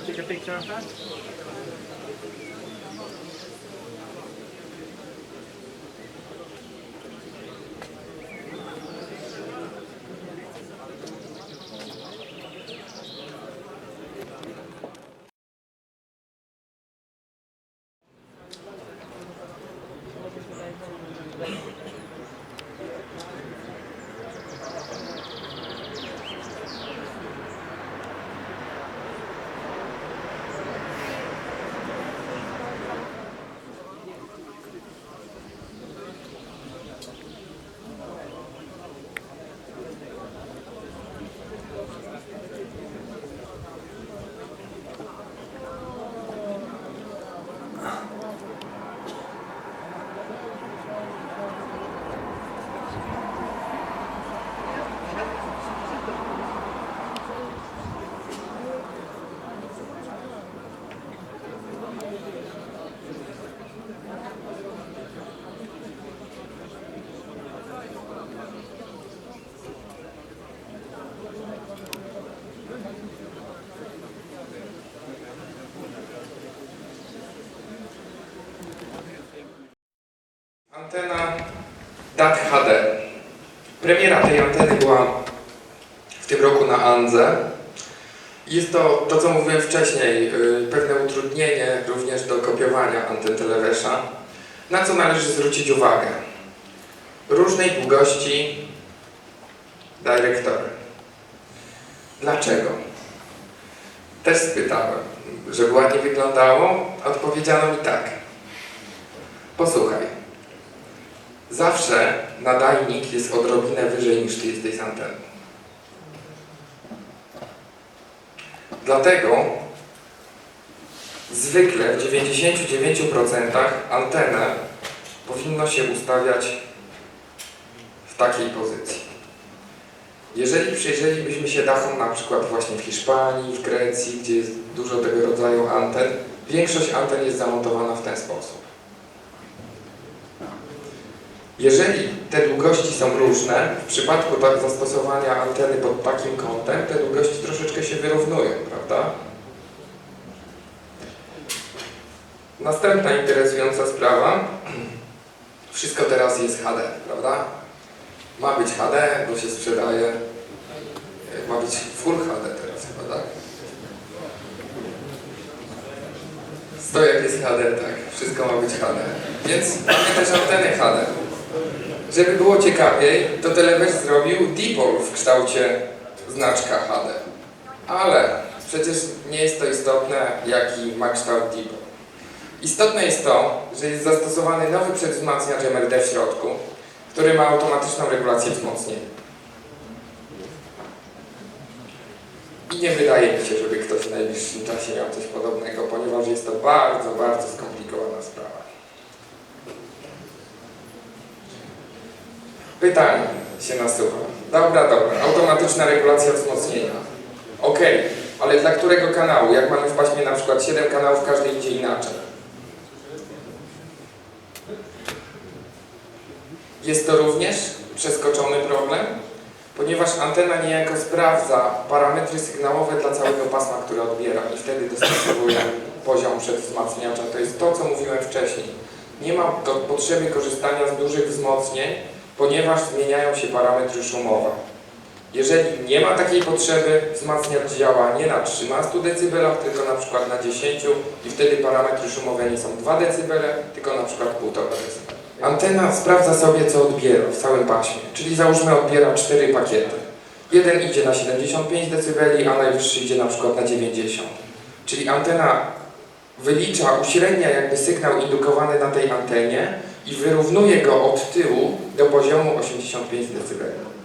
take a picture of that? Antena DAT HD. Premiera tej anteny była w tym roku na Andze. Jest to, to co mówiłem wcześniej, yy, pewne utrudnienie również do kopiowania anten Telewesza, na co należy zwrócić uwagę. Różnej długości dyrektory. Dlaczego? Też spytałem, żeby ładnie wyglądało. Odpowiedziano mi tak. Posłuchaj, Zawsze nadajnik jest odrobinę wyżej niż ty jesteś z anteny. Dlatego zwykle w 99% antenę powinno się ustawiać w takiej pozycji. Jeżeli przyjrzelibyśmy się dachom na przykład właśnie w Hiszpanii, w Grecji, gdzie jest dużo tego rodzaju anten, większość anten jest zamontowana w ten sposób. Jeżeli te długości są różne, w przypadku tak zastosowania anteny pod takim kątem, te długości troszeczkę się wyrównują, prawda? Następna interesująca sprawa. Wszystko teraz jest HD, prawda? Ma być HD, bo się sprzedaje. Ma być Full HD teraz chyba, tak? Stojak jest HD, tak. Wszystko ma być HD. Więc mamy też anteny HD. Żeby było ciekawiej, to Telewesz zrobił dipol w kształcie znaczka HD. Ale przecież nie jest to istotne, jaki ma kształt dipol. Istotne jest to, że jest zastosowany nowy przedwzmacniacz MRD w środku, który ma automatyczną regulację wzmocnienia. I nie wydaje mi się, żeby ktoś w najbliższym czasie miał coś podobnego, ponieważ jest to bardzo, bardzo skomplikowana sprawa. Pytanie się nasuwa. Dobra, dobra, automatyczna regulacja wzmocnienia. Okej, ale dla którego kanału? Jak mamy w paśmie na przykład 7 kanałów, każdy idzie inaczej. Jest to również przeskoczony problem, ponieważ antena niejako sprawdza parametry sygnałowe dla całego pasma, które odbiera i wtedy dostosowuje poziom przedwzmacniacza. To jest to, co mówiłem wcześniej. Nie ma potrzeby korzystania z dużych wzmocnień, ponieważ zmieniają się parametry szumowe. Jeżeli nie ma takiej potrzeby, wzmacniacz działa nie na 13 dB, tylko na przykład na 10 i wtedy parametry szumowe nie są 2 dB, tylko na przykład 1,5 dB. Antena sprawdza sobie, co odbiera w całym paśmie, czyli załóżmy odbiera 4 pakiety. Jeden idzie na 75 dB, a najwyższy idzie na przykład na 90. Czyli antena wylicza, uśrednia jakby sygnał indukowany na tej antenie i wyrównuje go od tyłu do poziomu 85 dB.